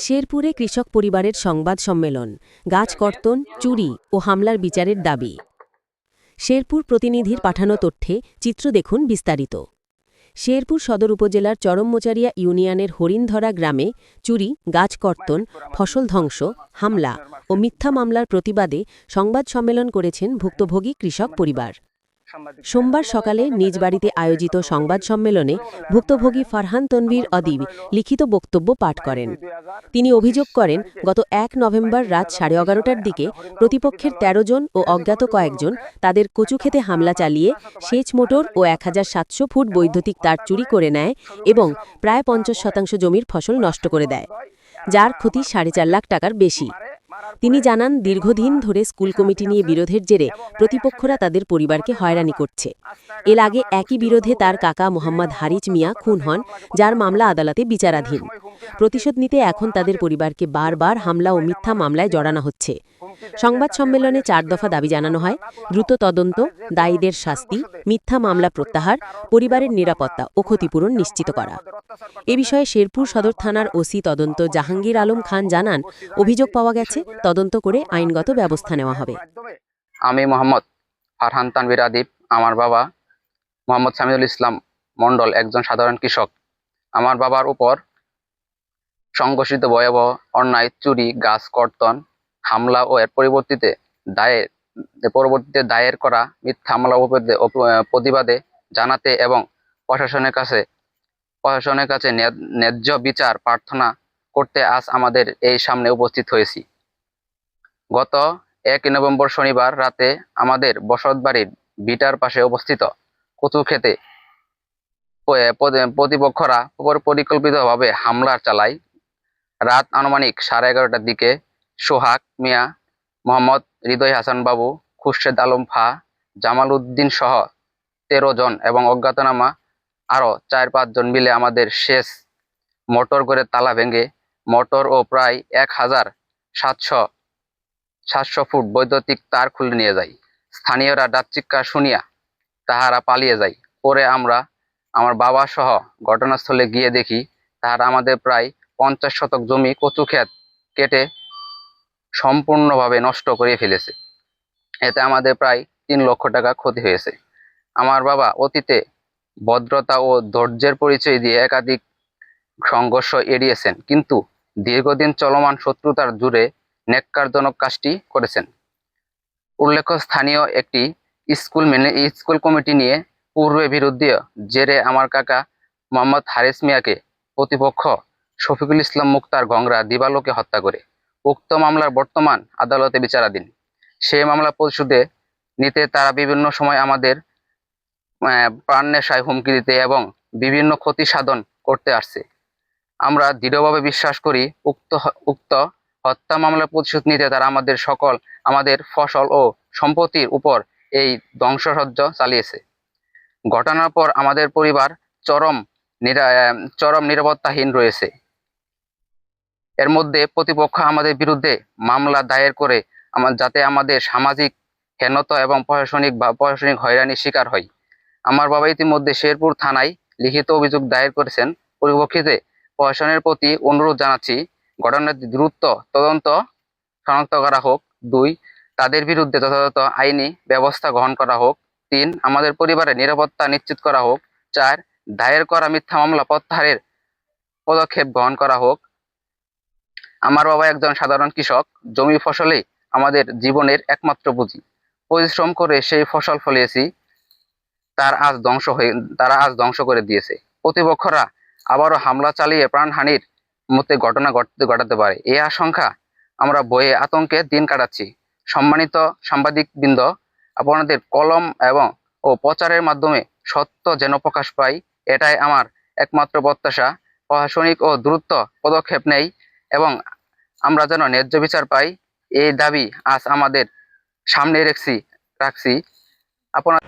শেরপুরে কৃষক পরিবারের সংবাদ সম্মেলন, গাছ কর্তন, চুরি ও হামলার বিচারের দাবি। শেরপুর প্রতিনিধির পাঠানো তথ্যে চিত্র দেখুন বিস্তারিত। শেরপুর সদর উপজেলার চরমমোচারিয়া ইউনিয়নের হরিণধরা গ্রামে চুরি, গাছ কর্তন, ফসল ধ্বংস, হামলা ও মিথ্যা মামলার প্রতিবাদে সংবাদ সম্মেলন করেছেন ভুক্তভোগী কৃষক পরিবার। সোমবার সকালে নিজ বাড়িতে আয়োজিত সংবাদ সম্মেলনে ভুক্তভোগী ফারহান তনভীর অদিব লিখিত বক্তব্য পাঠ করেন। তিনি অভিযোগ করেন গত এক নভেম্বর রাত সাড়ে এগারোটার দিকে প্রতিপক্ষের ১৩ জন ও অজ্ঞাত কয়েকজন তাদের কচুক্ষেতে হামলা চালিয়ে সেচ মোটর ও এক হাজার সাতশো ফুট বৈদ্যুতিক তার চুরি করে নেয় এবং প্রায় পঞ্চাশ শতাংশ জমির ফসল নষ্ট করে দেয় যার ক্ষতি সাড়ে চার লাখ টাকার বেশি। তিনি জানান, দীর্ঘদিন ধরে স্কুল কমিটি নিয়ে বিরোধের জেরে প্রতিপক্ষরা তাদের পরিবারকে হয়রানি করছে। এর আগে একই বিরোধে তার কাকা মোহাম্মদ হারিজ মিয়া খুন হন, যার মামলা আদালতে বিচারাধীন। প্রতিশোধ নিতে এখন তাদের পরিবারকে বারবার হামলা ও মিথ্যা মামলায় জড়ানো হচ্ছে। সংবাদ সম্মেলনে চার দফা দাবি জানানো হয়, দ্রুত তদন্ত, দায়ীদের শাস্তি, মিথ্যা মামলা প্রত্যাহার, পরিবারের নিরাপত্তা ও ক্ষতিপূরণ নিশ্চিত করা। এ বিষয়ে শেরপুর সদর থানার ওসি তদন্ত জাহাঙ্গীর আলম খান জানান, অভিযোগ পাওয়া গেছে, তদন্ত করে আইনগত ব্যবস্থা নেওয়া হবে। আমি মোহাম্মদ ফারহান তানভীর আদিব, আমার বাবা মোহাম্মদ সামিদুল ইসলাম মণ্ডল, একজন সাধারণ কৃষক। আমার বাবার উপর সংঘর্ষিত ভয়াবহ অন্যায়, চুরি, গাছ, কর্তন হামলা ও এর পরিবর্তিতে দায়ের পরবর্তীতে দায়ের করা মিথ্যা হামলা প্রতিবাদে জানাতে এবং প্রশাসনের কাছে প্রশাসনের কাছে ন্যায্য বিচার প্রার্থনা করতে আজ আমাদের এই সামনে উপস্থিত হয়েছি। গত এক নভেম্বর শনিবার রাতে আমাদের বসতবাড়ির বিটার পাশে অবস্থিত কচু খেতে প্রতিপক্ষরা পর- পরিকল্পিতভাবে হামলা চালায়। রাত আনুমানিক সাড়ে এগারোটার দিকে সোহাগ মিয়া, মোহাম্মদ হৃদয় হাসান বাবু, খুরশেদ আলম ফা জামাল উদ্দিন সহ তেরো জন এবং অজ্ঞাতনামা আরও চার পাঁচজন মিলে আমাদের শেষ মোটর করে তালা ভেঙে মোটর ও প্রায় এক হাজার সাতশো সাতশো ফুট বৈদ্যুতিক তার খুলে নিয়ে যায় স্থানীয়রা ডাকচিৎকার শুনিয়া তাহারা পালিয়ে যায় পরে আমরা আমার বাবা সহ ঘটনাস্থলে গিয়ে দেখি, তাহারা আমাদের প্রায় পঞ্চাশ শতক জমি কচু ক্ষেত কেটে সম্পূর্ণভাবে নষ্ট করে ফেলেছে। এতে আমাদের প্রায় তিন লক্ষ টাকা ক্ষতি হয়েছে। আমার বাবা অতীতে ভদ্রতা ও ধৈর্যের পরিচয় দিয়ে একাধিক সংঘর্ষ এড়িয়েছেন, কিন্তু দীর্ঘদিন চলমান শত্রুতার জুড়ে নেককারজনক কাজটি করেছেন। উল্লেখ্য, স্থানীয় একটি স্কুল মেনে, স্কুল কমিটি নিয়ে পূর্বে বিরুদ্ধে জেরে আমার কাকা মোহাম্মদ হারিস মিয়াকে প্রতিপক্ষ শফিকুল ইসলাম মুক্তার গংরা দিবালোকে হত্যা করে। উক্ত মামলার বর্তমান আদালতে বিচারাধীন। সেই মামলা পরিশোধে নিতে তারা বিভিন্ন সময় আমাদের আহ, প্রাণ নেশায় হুমকি দিতে এবং বিভিন্ন ক্ষতি সাধন করতে আসছে। আমরা দৃঢ়ভাবে বিশ্বাস করি উক্ত উক্ত হত্যা মামলার প্রতিশোধ নিতে তারা আমাদের সকল আমাদের ফসল ও সম্পত্তির উপর এই ধ্বংসসজ্জ চালিয়েছে। ঘটনার পর আমাদের পরিবার চরম চরম নিরাপত্তাহীন রয়েছে। এর মধ্যে প্রতিপক্ষ আমাদের বিরুদ্ধে মামলা দায়ের করে আমার যাতে আমাদের সামাজিক হেনতা এবং প্রশাসনিক বা প্রশাসনিক হয়রানির শিকার হয়। আমার বাবা ইতিমধ্যে শেরপুর থানায় লিখিত অভিযোগ দায়ের করেছেন। পরিপ্রেক্ষিতে প্রশাসনের প্রতি অনুরোধ জানাচ্ছি, ঘটনার দ্রুত তদন্ত শনাক্ত করা হোক। দুই, তাদের বিরুদ্ধে যথাযথ আইনি ব্যবস্থা গ্রহণ করা হোক। তিন, আমাদের পরিবারের নিরাপত্তা নিশ্চিত করা হোক। চার, দায়ের করা মিথ্যা মামলা প্রত্যাহারের পদক্ষেপ গ্রহণ করা হোক। আমার বাবা একজন সাধারণ কৃষক, জমি ফসলে আমাদের জীবনের একমাত্র পুঁজি। পরিশ্রম করে সেই ফসল ফলিয়েছি, তার আজ ধ্বংস হয়ে, তারা আজ ধ্বংস করে দিয়েছে। প্রতিপক্ষরা আবারও হামলা চালিয়ে প্রাণহানির মধ্যে ঘটনা ঘটতে পারে। এই আশঙ্কা আমরা বয়ে আতঙ্কে দিন কাটাচ্ছি। সম্মানিত সাংবাদিক বৃন্দ আপনাদের কলম এবং, ও প্রচারের মাধ্যমে সত্য যেন প্রকাশ পায় এটাই আমার একমাত্র প্রত্যাশা। প্রশাসনিক ও দ্রুত পদক্ষেপ নেই এবং আমরা যেন ন্যায্য বিচার পাই এই দাবি আজ আমাদের সামনে রেখছি রাখছি। আপনার